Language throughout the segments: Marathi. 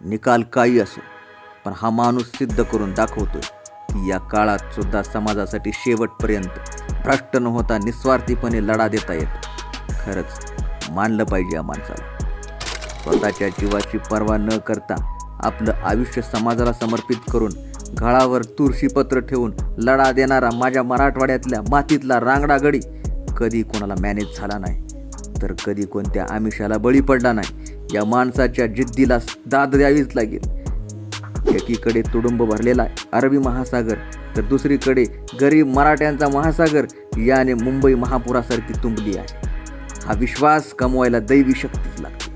निकाल काही असो पण हा माणूस सिद्ध करून दाखवतोय की या काळात सुद्धा समाजासाठी शेवटपर्यंत भ्रष्ट न होता निस्वार्थीपणे लढा देता येतो. खरंच मानलं पाहिजे या माणसाला. स्वतःच्या जीवाची पर्वा न करता आपलं आयुष्य समाजाला समर्पित करून घाळावर तुळशीपत्र ठेवून लढा देणारा माझ्या मराठवाड्यातल्या मातीतला रांगडा गडी कधी कोणाला मॅनेज झाला नाही तर कधी कोणत्या आमिषाला बळी पडला नाही या माणसाच्या जिद्दीला दाद द्यावीच लागेल. एकीकडे तुडुंब भरलेला आहे अरबी महासागर तर दुसरीकडे गरीब मराठ्यांचा महासागर याने मुंबई महापुरासारखी तुंबली आहे. हा विश्वास कमवायला दैवी शक्तीच लागते.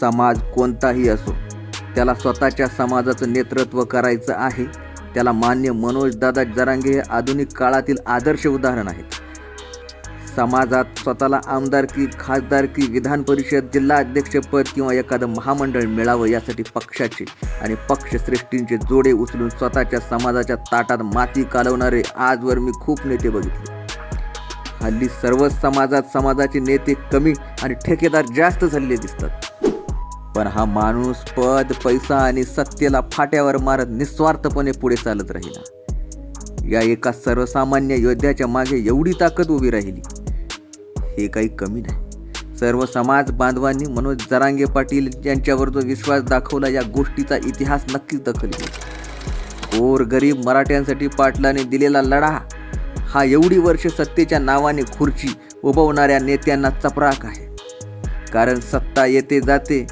समाज कोणताही असो त्याला स्वतःच्या समाजाचं नेतृत्व करायचं आहे त्याला मान्य मनोज दादा जरांगे हे आधुनिक काळातील आदर्श उदाहरण आहेत. समाजात स्वतःला आमदारकी खासदारकी विधान परिषद जिल्हा अध्यक्षपद किंवा एखादं महामंडळ मिळावं यासाठी पक्षाचे आणि पक्षश्रेष्ठींचे जोडे उचलून स्वतःच्या समाजाच्या ताटात माती कालवणारे आजवर मी खूप नेते बघितले. हल्ली सर्वच समाजात समाजाचे नेते कमी आणि ठेकेदार जास्त झालेले दिसतात. पण हा माणूस पद पैसा आणि सत्तेला फाट्यावर मारत निस्वार्थपणे पुढे चालत राहिला. या एका सर्वसामान्य योद्ध्याच्या मागे एवढी ताकद उभी राहिली. हे काही कमी नाही. सर्व समाज बांधवांनी मनोज जरांगे पाटील यांच्यावर जो विश्वास दाखवला या गोष्टीचा इतिहास नक्कीच दखल घेईल. गोर गरीब मराठ्यांसाठी पाटलाने दिलेला लढा हा एवढी वर्ष सत्तेच्या नावाने खुर्ची उभवणाऱ्या नेत्यांना चपराक आहे. कारण सत्ता येते जाते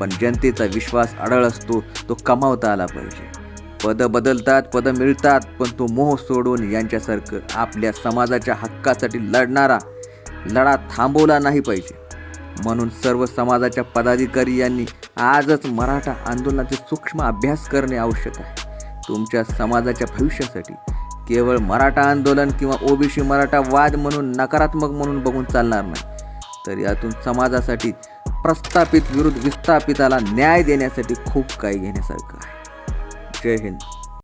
पण जनतेचा विश्वास अडळ असतो तो कमावता आला पाहिजे. पदं बदलतात पदं मिळतात पण तो मोह सोडून यांच्यासारखं आपल्या समाजाच्या हक्कासाठी लढणारा लढा थांबवला नाही पाहिजे. म्हणून सर्व समाजाच्या पदाधिकारी यांनी आजच मराठा आंदोलनाचे सूक्ष्म अभ्यास करणे आवश्यक आहे. तुमच्या समाजाच्या भविष्यासाठी केवळ मराठा आंदोलन किंवा ओबीसी मराठा वाद म्हणून नकारात्मक म्हणून बघून चालणार नाही. तर यातून समाजासाठी प्रस्थापित विरुद्ध विस्थापिताला न्याय देण्यासाठी खूप काही घेण्यासारखं आहे. जय हिंद.